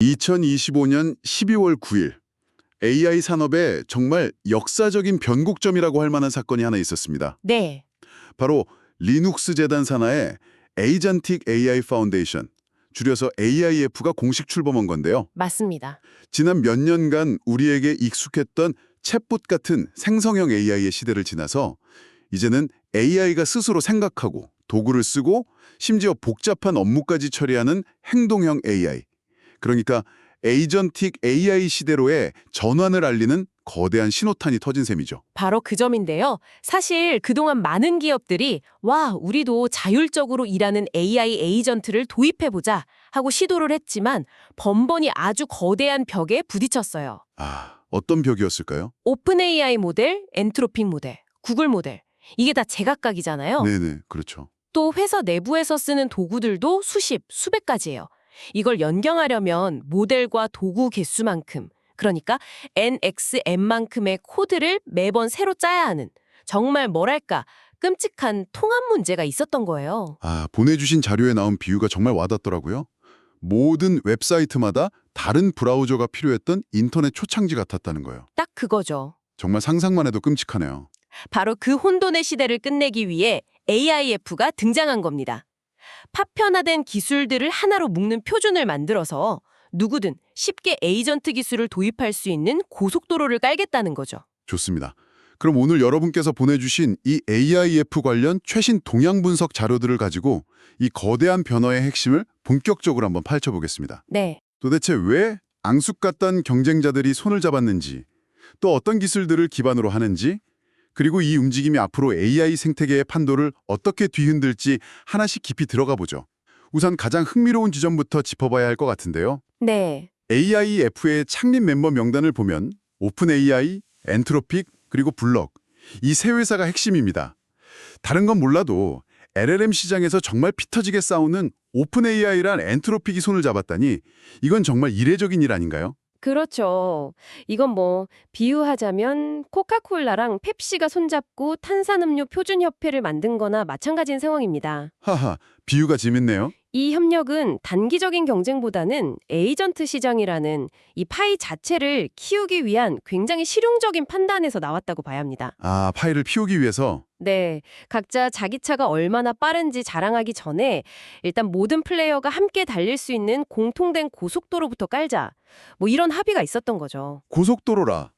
2025년 12월 9일 AI 산업에 정말 역사적인 변곡점이라고 할 만한 사건이 하나 있었습니다. 네. 바로 리눅스 재단 산하의 에이전틱 AI 파운데이션, 줄여서 AIF가 공식 출범한 건데요. 맞습니다. 지난 몇 년간 우리에게 익숙했던 챗봇 같은 생성형 AI의 시대를 지나서 이제는 AI가 스스로 생각하고 도구를 쓰고 심지어 복잡한 업무까지 처리하는 행동형 AI. 그러니까 에이전틱 AI 시대로의 전환을 알리는 거대한 신호탄이 터진 셈이죠. 바로 그 점인데요. 사실 그동안 많은 기업들이 와, 우리도 자율적으로 일하는 AI 에이전트를 도입해보자 하고 시도를 했지만 번번이 아주 거대한 벽에 부딪혔어요. 아, 어떤 벽이었을까요? 오픈 AI 모델, 엔트로픽 모델, 구글 모델. 이게 다 제각각이잖아요. 네네, 그렇죠. 또 회사 내부에서 쓰는 도구들도 수십, 수백 가지예요. 이걸 연경하려면 모델과 도구 개수만큼, 그러니까 NXM만큼의 코드를 매번 새로 짜야 하는 정말 뭐랄까 끔찍한 통합 문제가 있었던 거예요. 아, 보내주신 자료에 나온 비유가 정말 와닿더라고요. 모든 웹사이트마다 다른 브라우저가 필요했던 인터넷 초창지 같았다는 거예요. 딱 그거죠. 정말 상상만 해도 끔찍하네요. 바로 그 혼돈의 시대를 끝내기 위해 AIF가 등장한 겁니다. 파편화된 기술들을 하나로 묶는 표준을 만들어서 누구든 쉽게 에이전트 기술을 도입할 수 있는 고속도로를 깔겠다는 거죠. 좋습니다. 그럼 오늘 여러분께서 보내주신 이 AIF 관련 최신 동향 분석 자료들을 가지고 이 거대한 변화의 핵심을 본격적으로 한번 파헤쳐보겠습니다. 네. 도대체 왜 앙숙 같던 경쟁자들이 손을 잡았는지, 또 어떤 기술들을 기반으로 하는지, 그리고 이 움직임이 앞으로 AI 생태계의 판도를 어떻게 뒤흔들지 하나씩 깊이 들어가 보죠. 우선 가장 흥미로운 지점부터 짚어봐야 할 것 같은데요. 네. AIF의 창립 멤버 명단을 보면 오픈AI, 엔트로픽, 그리고 블럭 이 세 회사가 핵심입니다. 다른 건 몰라도 LLM 시장에서 정말 피터지게 싸우는 오픈AI란 엔트로픽이 손을 잡았다니 이건 정말 이례적인 일 아닌가요? 그렇죠. 이건 뭐 비유하자면 코카콜라랑 펩시가 손잡고 탄산음료 표준협회를 만든 거나 마찬가지인 상황입니다. 하하, 비유가 재밌네요. 이 협력은 단기적인 경쟁보다는 에이전트 시장이라는 이 파이 자체를 키우기 위한 굉장히 실용적인 판단에서 나왔다고 봐야 합니다. 아, 파일을 피우기 위해서 네, 각자 자기 차가 얼마나 빠른지 자랑하기 전에 일단 모든 플레이어가 함께 달릴 수 있는 공통된 고속도로부터 깔자. 뭐 이런 합의가 있었던 거죠. 고속도로라.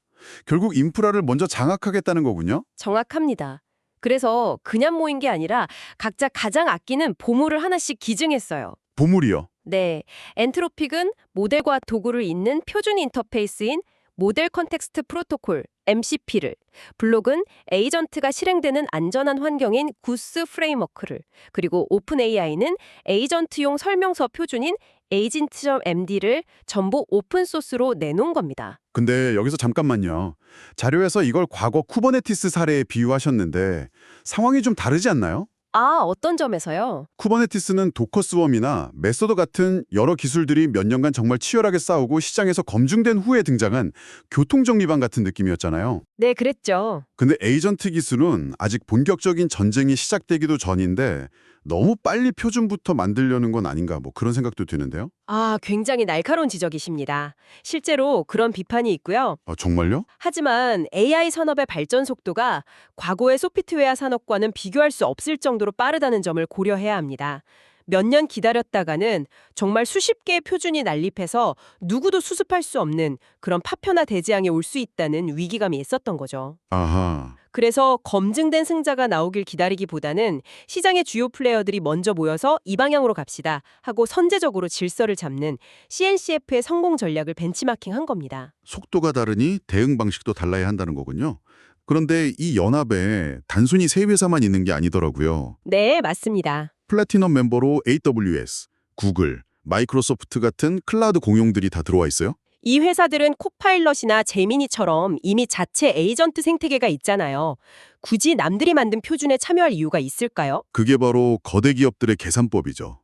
결국 인프라를 먼저 장악하겠다는 거군요. 정확합니다. 그래서 그냥 모인 게 아니라 각자 가장 아끼는 보물을 하나씩 기증했어요. 보물이요. 네, 엔트로픽은 모델과 도구를 잇는 표준 인터페이스인 모델 컨텍스트 프로토콜 MCP를, 블록은 에이전트가 실행되는 안전한 환경인 구스 프레임워크를, 그리고 오픈 AI는 에이전트용 설명서 표준인 agent.md를 전부 오픈 소스로 내놓은 겁니다. 근데 여기서 잠깐만요. 자료에서 이걸 과거 쿠버네티스 사례에 비유하셨는데 상황이 좀 다르지 않나요? 아, 어떤 점에서요? 쿠버네티스는 도커스웜이나 메소드 같은 여러 기술들이 몇 년간 정말 치열하게 싸우고 시장에서 검증된 후에 등장한 교통정리방 같은 느낌이었잖아요. 네, 그랬죠. 근데 에이전트 기술은 아직 본격적인 전쟁이 시작되기도 전인데 너무 빨리 표준부터 만들려는 건 아닌가 뭐 그런 생각도 드는데요. 아, 굉장히 날카로운 지적이십니다. 실제로 그런 비판이 있고요. 아, 정말요? 하지만 AI 산업의 발전 속도가 과거의 소프트웨어 산업과는 비교할 수 없을 정도로 빠르다는 점을 고려해야 합니다. 몇 년 기다렸다가는 정말 수십 개의 표준이 난립해서 누구도 수습할 수 없는 그런 파편화 대재앙이 올수 있다는 위기감이 있었던 거죠. 아하. 그래서 검증된 승자가 나오길 기다리기보다는 시장의 주요 플레이어들이 먼저 모여서 이 방향으로 갑시다 하고 선제적으로 질서를 잡는 CNCF의 성공 전략을 벤치마킹한 겁니다. 속도가 다르니 대응 방식도 달라야 한다는 거군요. 그런데 이 연합에 단순히 세 회사만 있는 게 아니더라고요. 네, 맞습니다. 플래티넘 멤버로 AWS, 구글, 마이크로소프트 같은 클라우드 공용들이 다 들어와 있어요? 이 회사들은 코파일럿이나 제미니처럼 이미 자체 에이전트 생태계가 있잖아요. 굳이 남들이 만든 표준에 참여할 이유가 있을까요? 그게 바로 거대 기업들의 계산법이죠.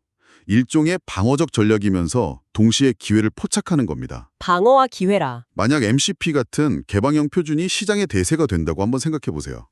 일종의 방어적 전략이면서 동시에 기회를 포착하는 겁니다. 방어와 기회라. 만약 MCP 같은 개방형 표준이 시장의 대세가 된다고 한번 생각해 보세요.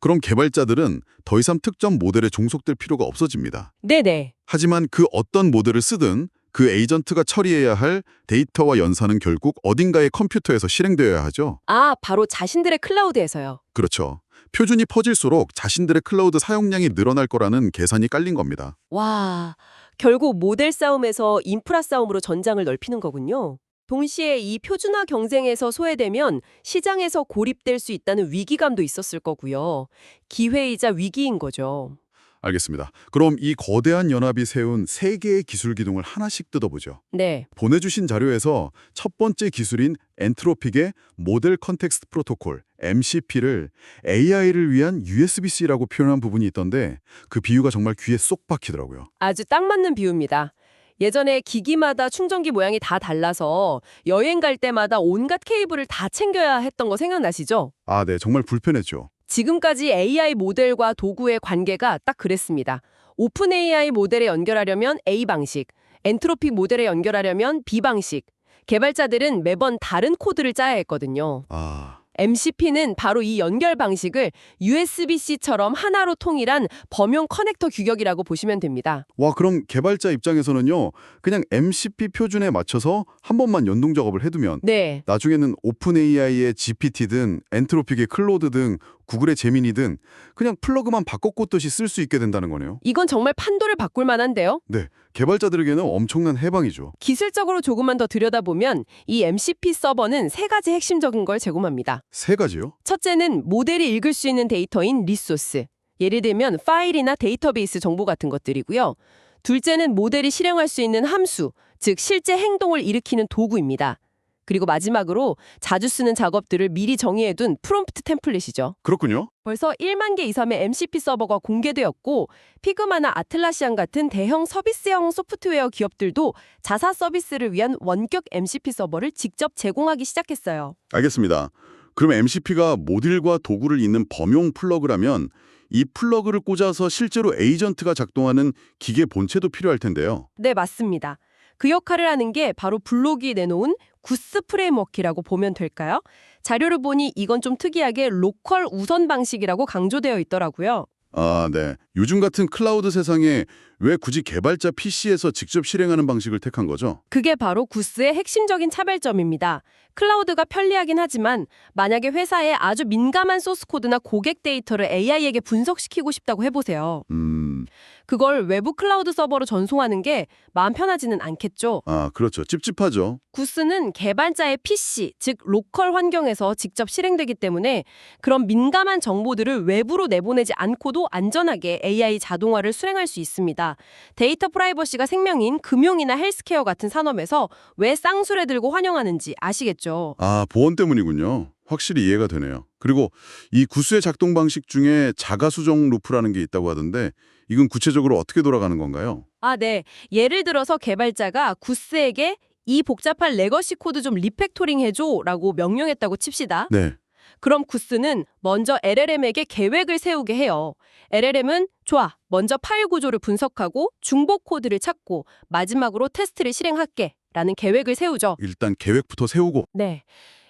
그럼 개발자들은 더 이상 특정 모델에 종속될 필요가 없어집니다. 네네. 하지만 그 어떤 모델을 쓰든 그 에이전트가 처리해야 할 데이터와 연산은 결국 어딘가의 컴퓨터에서 실행되어야 하죠. 아, 바로 자신들의 클라우드에서요. 그렇죠. 표준이 퍼질수록 자신들의 클라우드 사용량이 늘어날 거라는 계산이 깔린 겁니다. 와, 결국 모델 싸움에서 인프라 싸움으로 전장을 넓히는 거군요. 동시에 이 표준화 경쟁에서 소외되면 시장에서 고립될 수 있다는 위기감도 있었을 거고요. 기회이자 위기인 거죠. 알겠습니다. 그럼 이 거대한 연합이 세운 세 개의 기술 기둥을 하나씩 뜯어보죠. 네, 보내주신 자료에서 첫 번째 기술인 엔트로픽의 모델 컨텍스트 프로토콜 MCP를 AI를 위한 USB-C라고 표현한 부분이 있던데 그 비유가 정말 귀에 쏙 박히더라고요. 아주 딱 맞는 비유입니다. 예전에 기기마다 충전기 모양이 다 달라서 여행 갈 때마다 온갖 케이블을 다 챙겨야 했던 거 생각나시죠? 아, 네, 정말 불편했죠. 지금까지 AI 모델과 도구의 관계가 딱 그랬습니다. 오픈 AI 모델에 연결하려면 A 방식, 엔트로픽 모델에 연결하려면 B 방식. 개발자들은 매번 다른 코드를 짜야 했거든요. 아, MCP는 바로 이 연결 방식을 USB-C처럼 하나로 통일한 범용 커넥터 규격이라고 보시면 됩니다. 와, 그럼 개발자 입장에서는요, 그냥 MCP 표준에 맞춰서 한 번만 연동 작업을 해두면 네, 나중에는 오픈 AI의 GPT든 엔트로픽의 클로드든 구글의 제미니든 그냥 플러그만 바꿔 꽂듯이 쓸 수 있게 된다는 거네요. 이건 정말 판도를 바꿀 만한데요. 네, 개발자들에게는 엄청난 해방이죠. 기술적으로 조금만 더 들여다보면 이 MCP 서버는 세 가지 핵심적인 걸 제공합니다. 세 가지요? 첫째는 모델이 읽을 수 있는 데이터인 리소스. 예를 들면 파일이나 데이터베이스 정보 같은 것들이고요. 둘째는 모델이 실행할 수 있는 함수, 즉 실제 행동을 일으키는 도구입니다. 그리고 마지막으로 자주 쓰는 작업들을 미리 정의해둔 프롬프트 템플릿이죠. 그렇군요. 벌써 1만 개 이상의 MCP 서버가 공개되었고 피그마나 아틀라시안 같은 대형 서비스형 소프트웨어 기업들도 자사 서비스를 위한 원격 MCP 서버를 직접 제공하기 시작했어요. 알겠습니다. 그럼 MCP가 모듈과 도구를 잇는 범용 플러그라면 이 플러그를 꽂아서 실제로 에이전트가 작동하는 기계 본체도 필요할 텐데요. 네, 맞습니다. 그 역할을 하는 게 바로 블록이 내놓은 구스 프레임워크라고 보면 될까요? 자료를 보니 이건 좀 특이하게 로컬 우선 방식이라고 강조되어 있더라고요. 아, 네. 요즘 같은 클라우드 세상에 왜 굳이 개발자 PC에서 직접 실행하는 방식을 택한 거죠? 그게 바로 구스의 핵심적인 차별점입니다. 클라우드가 편리하긴 하지만 만약에 회사에 아주 민감한 소스 코드나 고객 데이터를 AI에게 분석시키고 싶다고 해보세요. 음, 그걸 외부 클라우드 서버로 전송하는 게 마음 편하지는 않겠죠. 아, 그렇죠. 찝찝하죠. 구스는 개발자의 PC, 즉 로컬 환경에서 직접 실행되기 때문에 그런 민감한 정보들을 외부로 내보내지 않고도 안전하게 AI 자동화를 수행할 수 있습니다. 데이터 프라이버시가 생명인 금융이나 헬스케어 같은 산업에서 왜 쌍수레 들고 환영하는지 아시겠죠? 아, 보안 때문이군요. 확실히 이해가 되네요. 그리고 이 구스의 작동 방식 중에 자가 수정 루프라는 게 있다고 하던데 이건 구체적으로 어떻게 돌아가는 건가요? 아, 네. 예를 들어서 개발자가 구스에게 이 복잡한 레거시 코드 좀 리팩토링 해줘 라고 명령했다고 칩시다. 네. 그럼 구스는 먼저 LLM에게 계획을 세우게 해요. LLM은 좋아, 먼저 파일 구조를 분석하고 중복 코드를 찾고 마지막으로 테스트를 실행할게 라는 계획을 세우죠. 일단 계획부터 세우고 네.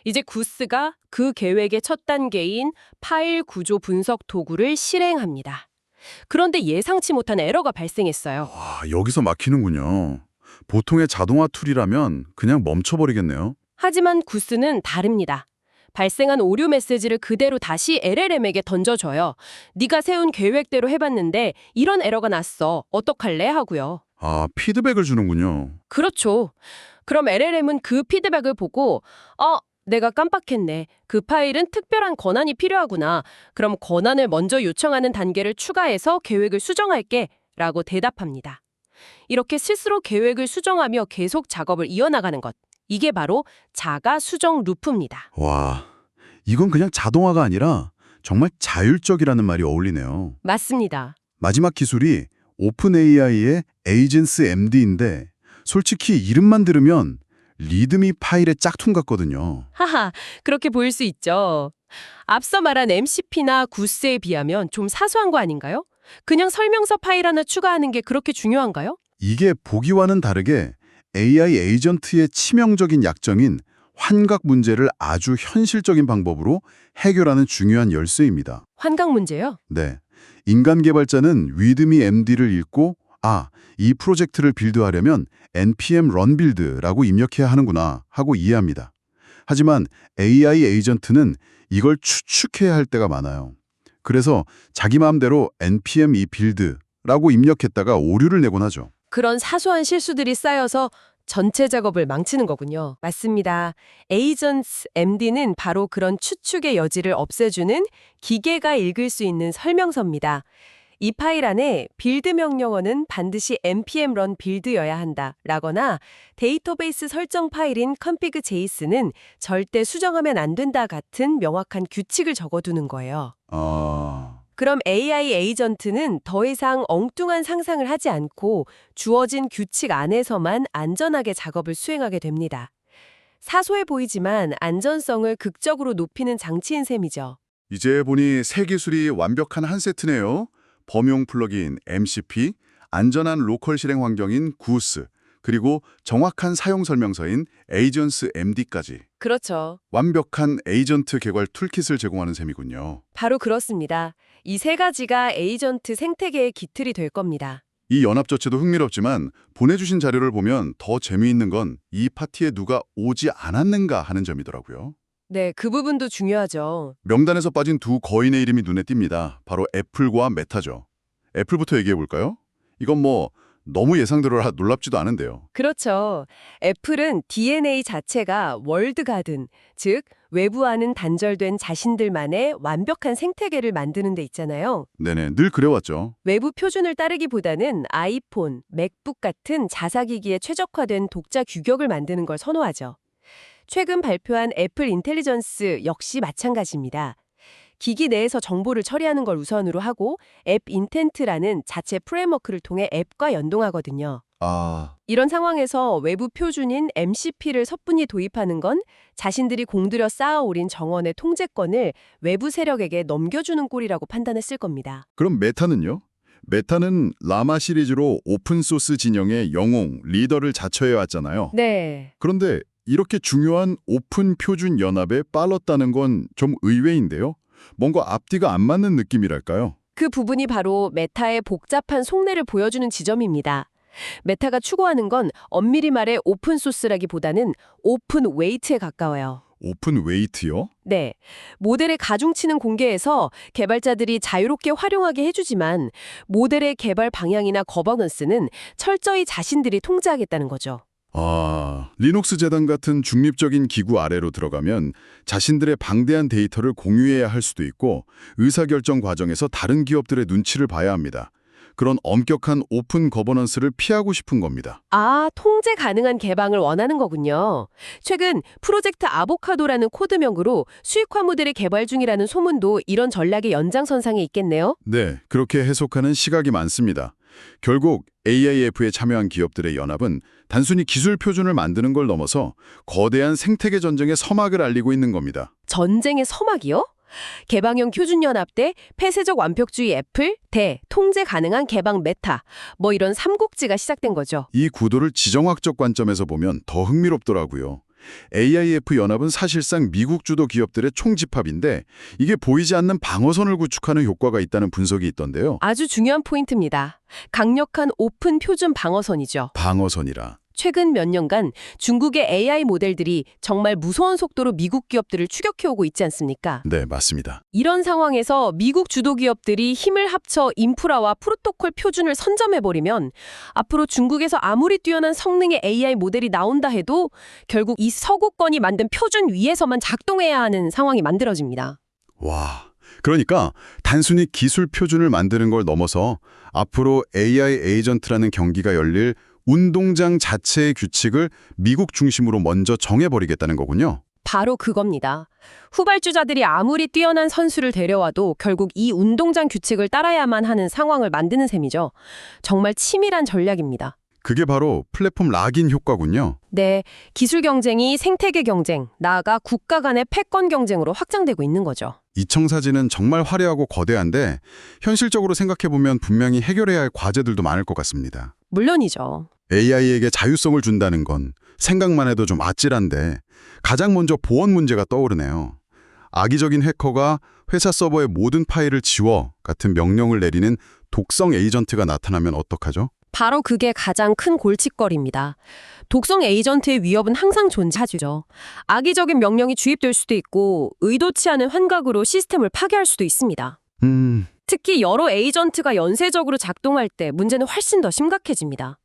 이제 구스가 그 계획의 첫 단계인 파일 구조 분석 도구를 실행합니다. 그런데 예상치 못한 에러가 발생했어요. 와, 여기서 막히는군요. 보통의 자동화 툴이라면 그냥 멈춰버리겠네요. 하지만 구스는 다릅니다. 발생한 오류 메시지를 그대로 다시 LLM에게 던져줘요. 네가 세운 계획대로 해봤는데 이런 에러가 났어. 어떡할래? 하고요. 아, 피드백을 주는군요. 그렇죠. 그럼 LLM은 그 피드백을 보고 어, 내가 깜빡했네. 그 파일은 특별한 권한이 필요하구나. 그럼 권한을 먼저 요청하는 단계를 추가해서 계획을 수정할게. 라고 대답합니다. 이렇게 스스로 계획을 수정하며 계속 작업을 이어나가는 것. 이게 바로 자가 수정 루프입니다. 와, 이건 그냥 자동화가 아니라 정말 자율적이라는 말이 어울리네요. 맞습니다. 마지막 기술이 오픈 AI의 에이전스 MD인데 솔직히 이름만 들으면 리드미 파일의 짝퉁 같거든요. 하하, 그렇게 보일 수 있죠. 앞서 말한 MCP나 구스에 비하면 좀 사소한 거 아닌가요? 그냥 설명서 파일 하나 추가하는 게 그렇게 중요한가요? 이게 보기와는 다르게 AI 에이전트의 치명적인 약점인 환각 문제를 아주 현실적인 방법으로 해결하는 중요한 열쇠입니다. 환각 문제요? 네. 인간 개발자는 위드미 MD를 읽고 아, 이 프로젝트를 빌드하려면 npm run build라고 입력해야 하는구나 하고 이해합니다. 하지만 AI 에이전트는 이걸 추측해야 할 때가 많아요. 그래서 자기 마음대로 npm 이 빌드라고 입력했다가 오류를 내곤 하죠. 그런 사소한 실수들이 쌓여서 전체 작업을 망치는 거군요. 맞습니다. 에이전트 MD는 바로 그런 추측의 여지를 없애주는 기계가 읽을 수 있는 설명서입니다. 이 파일 안에 빌드 명령어는 반드시 npm run 빌드여야 한다 라거나 데이터베이스 설정 파일인 config js는 절대 수정하면 안 된다 같은 명확한 규칙을 적어두는 거예요. 아, 그럼 AI 에이전트는 더 이상 엉뚱한 상상을 하지 않고 주어진 규칙 안에서만 안전하게 작업을 수행하게 됩니다. 사소해 보이지만 안전성을 극적으로 높이는 장치인 셈이죠. 이제 보니 새 기술이 완벽한 한 세트네요. 범용 플러그인 MCP, 안전한 로컬 실행 환경인 구스, 그리고 정확한 사용 설명서인 에이전스 MD까지 그렇죠. 완벽한 에이전트 개발 툴킷을 제공하는 셈이군요. 바로 그렇습니다. 이 세 가지가 에이전트 생태계의 기틀이 될 겁니다. 이 연합 조치도 흥미롭지만 보내주신 자료를 보면 더 재미있는 건 이 파티에 누가 오지 않았는가 하는 점이더라고요. 네, 그 부분도 중요하죠. 명단에서 빠진 두 거인의 이름이 눈에 띕니다. 바로 애플과 메타죠. 애플부터 얘기해 볼까요? 이건 뭐 너무 예상대로라 놀랍지도 않은데요. 그렇죠. 애플은 DNA 자체가 월드 가든, 즉 외부와는 단절된 자신들만의 완벽한 생태계를 만드는 데 있잖아요. 네네, 늘 그래왔죠. 외부 표준을 따르기보다는 아이폰, 맥북 같은 자사기기에 최적화된 독자 규격을 만드는 걸 선호하죠. 최근 발표한 애플 인텔리전스 역시 마찬가지입니다. 기기 내에서 정보를 처리하는 걸 우선으로 하고 앱 인텐트라는 자체 프레임워크를 통해 앱과 연동하거든요. 아, 이런 상황에서 외부 표준인 MCP를 섣분히 도입하는 건 자신들이 공들여 쌓아올린 정원의 통제권을 외부 세력에게 넘겨주는 꼴이라고 판단했을 겁니다. 그럼 메타는요? 메타는 라마 시리즈로 오픈소스 진영의 영웅, 리더를 자처해 왔잖아요. 네. 그런데 이렇게 중요한 오픈 표준 연합에 빨랐다는 건 좀 의외인데요. 뭔가 앞뒤가 안 맞는 느낌이랄까요? 그 부분이 바로 메타의 복잡한 속내를 보여주는 지점입니다. 메타가 추구하는 건 엄밀히 말해 오픈소스라기보다는 오픈 웨이트에 가까워요. 오픈 웨이트요? 네. 모델의 가중치는 공개해서 개발자들이 자유롭게 활용하게 해주지만 모델의 개발 방향이나 거버넌스는 철저히 자신들이 통제하겠다는 거죠. 아, 리눅스 재단 같은 중립적인 기구 아래로 들어가면 자신들의 방대한 데이터를 공유해야 할 수도 있고 의사결정 과정에서 다른 기업들의 눈치를 봐야 합니다. 그런 엄격한 오픈 거버넌스를 피하고 싶은 겁니다. 아, 통제 가능한 개방을 원하는 거군요. 최근 프로젝트 아보카도라는 코드명으로 수익화 모델의 개발 중이라는 소문도 이런 전략의 연장선상에 있겠네요. 네, 그렇게 해석하는 시각이 많습니다. 결국 AIF에 참여한 기업들의 연합은 단순히 기술 표준을 만드는 걸 넘어서 거대한 생태계 전쟁의 서막을 알리고 있는 겁니다. 전쟁의 서막이요? 개방형 표준연합 대 폐쇄적 완벽주의 애플 대 통제 가능한 개방 메타 뭐 이런 삼국지가 시작된 거죠. 이 구도를 지정학적 관점에서 보면 더 흥미롭더라고요. AIF 연합은 사실상 미국 주도 기업들의 총집합인데 이게 보이지 않는 방어선을 구축하는 효과가 있다는 분석이 있던데요. 아주 중요한 포인트입니다. 강력한 오픈 표준 방어선이죠. 방어선이라. 최근 몇 년간 중국의 AI 모델들이 정말 무서운 속도로 미국 기업들을 추격해오고 있지 않습니까? 네, 맞습니다. 이런 상황에서 미국 주도 기업들이 힘을 합쳐 인프라와 프로토콜 표준을 선점해버리면 앞으로 중국에서 아무리 뛰어난 성능의 AI 모델이 나온다 해도 결국 이 서구권이 만든 표준 위에서만 작동해야 하는 상황이 만들어집니다. 와. 그러니까 단순히 기술 표준을 만드는 걸 넘어서 앞으로 AI 에이전트라는 경기가 열릴 운동장 자체의 규칙을 미국 중심으로 먼저 정해버리겠다는 거군요. 바로 그겁니다. 후발주자들이 아무리 뛰어난 선수를 데려와도 결국 이 운동장 규칙을 따라야만 하는 상황을 만드는 셈이죠. 정말 치밀한 전략입니다. 그게 바로 플랫폼 락인 효과군요. 네, 기술 경쟁이 생태계 경쟁, 나아가 국가 간의 패권 경쟁으로 확장되고 있는 거죠. 이 청사진은 정말 화려하고 거대한데 현실적으로 생각해보면 분명히 해결해야 할 과제들도 많을 것 같습니다. 물론이죠. AI에게 자유성을 준다는 건 생각만 해도 좀 아찔한데 가장 먼저 보안 문제가 떠오르네요. 악의적인 해커가 회사 서버의 모든 파일을 지워 같은 명령을 내리는 독성 에이전트가 나타나면 어떡하죠? 바로 그게 가장 큰 골칫거리입니다. 독성 에이전트의 위협은 항상 존재하죠. 악의적인 명령이 주입될 수도 있고 의도치 않은 환각으로 시스템을 파괴할 수도 있습니다. 음, 특히 여러 에이전트가 연쇄적으로 작동할 때 문제는 훨씬 더 심각해집니다.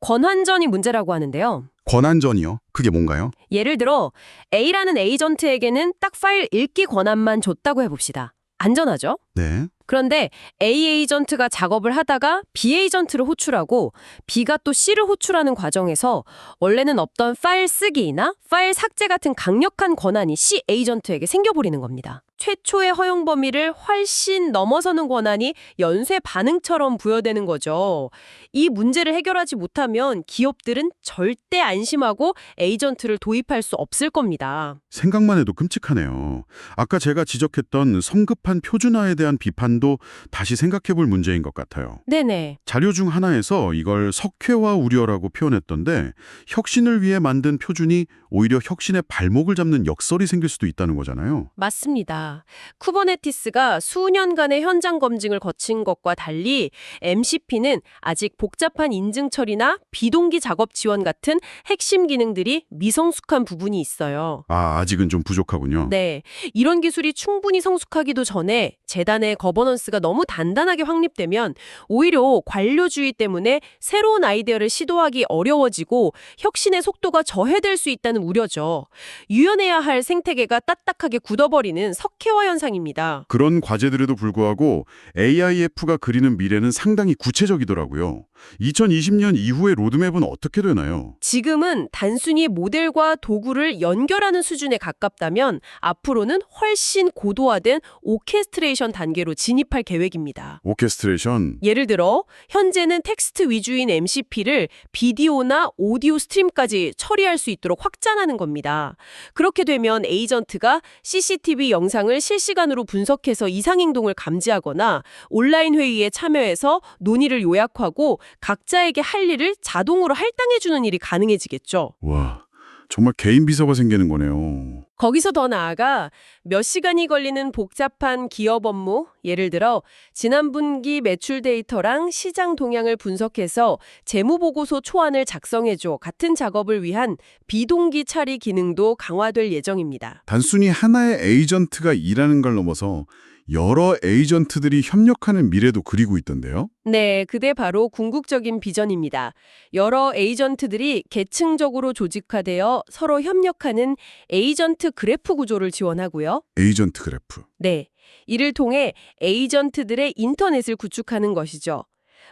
권한전이 문제라고 하는데요. 권한전이요? 그게 뭔가요? 예를 들어 A라는 에이전트에게는 딱 파일 읽기 권한만 줬다고 해봅시다. 안전하죠? 네. 그런데 A 에이전트가 작업을 하다가 B 에이전트를 호출하고 B가 또 C를 호출하는 과정에서 원래는 없던 파일 쓰기나 파일 삭제 같은 강력한 권한이 C 에이전트에게 생겨버리는 겁니다. 최초의 허용 범위를 훨씬 넘어서는 권한이 연쇄 반응처럼 부여되는 거죠. 이 문제를 해결하지 못하면 기업들은 절대 안심하고 에이전트를 도입할 수 없을 겁니다. 생각만 해도 끔찍하네요. 아까 제가 지적했던 성급한 표준화에 대한 비판도 다시 생각해 볼 문제인 것 같아요. 네네. 자료 중 하나에서 이걸 석회화 우려라고 표현했던데 혁신을 위해 만든 표준이 오히려 혁신의 발목을 잡는 역설이 생길 수도 있다는 거잖아요. 맞습니다. 쿠버네티스가 수년간의 현장 검증을 거친 것과 달리 MCP는 아직 복잡한 인증 처리나 비동기 작업 지원 같은 핵심 기능들이 미성숙한 부분이 있어요. 아, 아직은 좀 부족하군요. 네. 이런 기술이 충분히 성숙하기도 전에 재단의 거버넌스가 너무 단단하게 확립되면 오히려 관료주의 때문에 새로운 아이디어를 시도하기 어려워지고 혁신의 속도가 저해될 수 있다는 우려죠. 유연해야 할 생태계가 딱딱하게 굳어버리는 석 회화 현상입니다. 그런 과제들에도 불구하고 AIF가 그리는 미래는 상당히 구체적이더라고요. 2020년 이후의 로드맵은 어떻게 되나요? 지금은 단순히 모델과 도구를 연결하는 수준에 가깝다면 앞으로는 훨씬 고도화된 오케스트레이션 단계로 진입할 계획입니다. 오케스트레이션. 예를 들어 현재는 텍스트 위주인 MCP를 비디오나 오디오 스트림까지 처리할 수 있도록 확장하는 겁니다. 그렇게 되면 에이전트가 CCTV 영상을 실시간으로 분석해서 이상 행동을 감지하거나 온라인 회의에 참여해서 논의를 요약하고 각자에게 할 일을 자동으로 할당해주는 일이 가능해지겠죠. 와, 정말 개인 비서가 생기는 거네요. 거기서 더 나아가 몇 시간이 걸리는 복잡한 기업 업무, 예를 들어 지난 분기 매출 데이터랑 시장 동향을 분석해서 재무보고서 초안을 작성해줘 같은 작업을 위한 비동기 처리 기능도 강화될 예정입니다. 단순히 하나의 에이전트가 일하는 걸 넘어서 여러 에이전트들이 협력하는 미래도 그리고 있던데요. 네, 그게 바로 궁극적인 비전입니다. 여러 에이전트들이 계층적으로 조직화되어 서로 협력하는 에이전트 그래프 구조를 지원하고요. 에이전트 그래프. 네, 이를 통해 에이전트들의 인터넷을 구축하는 것이죠.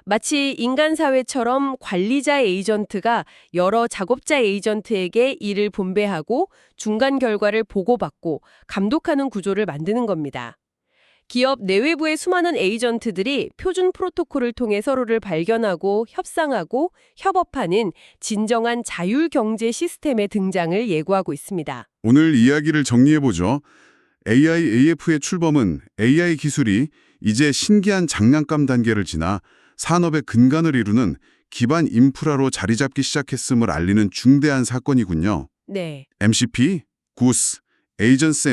마치 인간 사회처럼 관리자 에이전트가 여러 작업자 에이전트에게 일을 분배하고 중간 결과를 보고받고 감독하는 구조를 만드는 겁니다. 기업 내외부의 수많은 에이전트들이 표준 프로토콜을 통해 서로를 발견하고 협상하고 협업하는 진정한 자율 경제 시스템의 등장을 예고하고 있습니다. 오늘 이야기를 정리해보죠. AI AF의 출범은 AI 기술이 이제 신기한 장난감 단계를 지나 산업의 근간을 이루는 기반 인프라로 자리 잡기 시작했음을 알리는 중대한 사건이군요. 네. MCP, 구스, 에이전스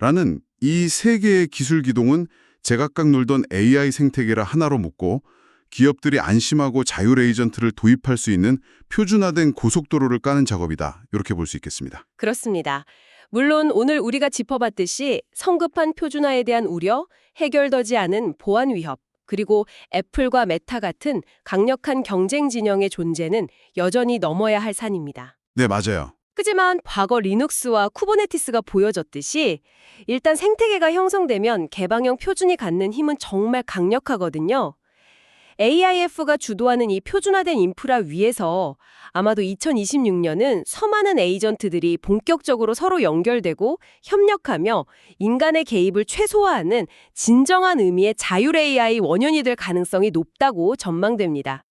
MD라는 이 세 개의 기술 기동은 제각각 놀던 AI 생태계를 하나로 묶고 기업들이 안심하고 자율 에이전트를 도입할 수 있는 표준화된 고속도로를 까는 작업이다. 이렇게 볼 수 있겠습니다. 그렇습니다. 물론 오늘 우리가 짚어봤듯이 성급한 표준화에 대한 우려, 해결되지 않은 보안 위협, 그리고 애플과 메타 같은 강력한 경쟁 진영의 존재는 여전히 넘어야 할 산입니다. 네, 맞아요. 하지만 과거 리눅스와 쿠버네티스가 보여줬듯이 일단 생태계가 형성되면 개방형 표준이 갖는 힘은 정말 강력하거든요. AIF가 주도하는 이 표준화된 인프라 위에서 아마도 2026년은 수많은 에이전트들이 본격적으로 서로 연결되고 협력하며 인간의 개입을 최소화하는 진정한 의미의 자율 AI 원현이 될 가능성이 높다고 전망됩니다.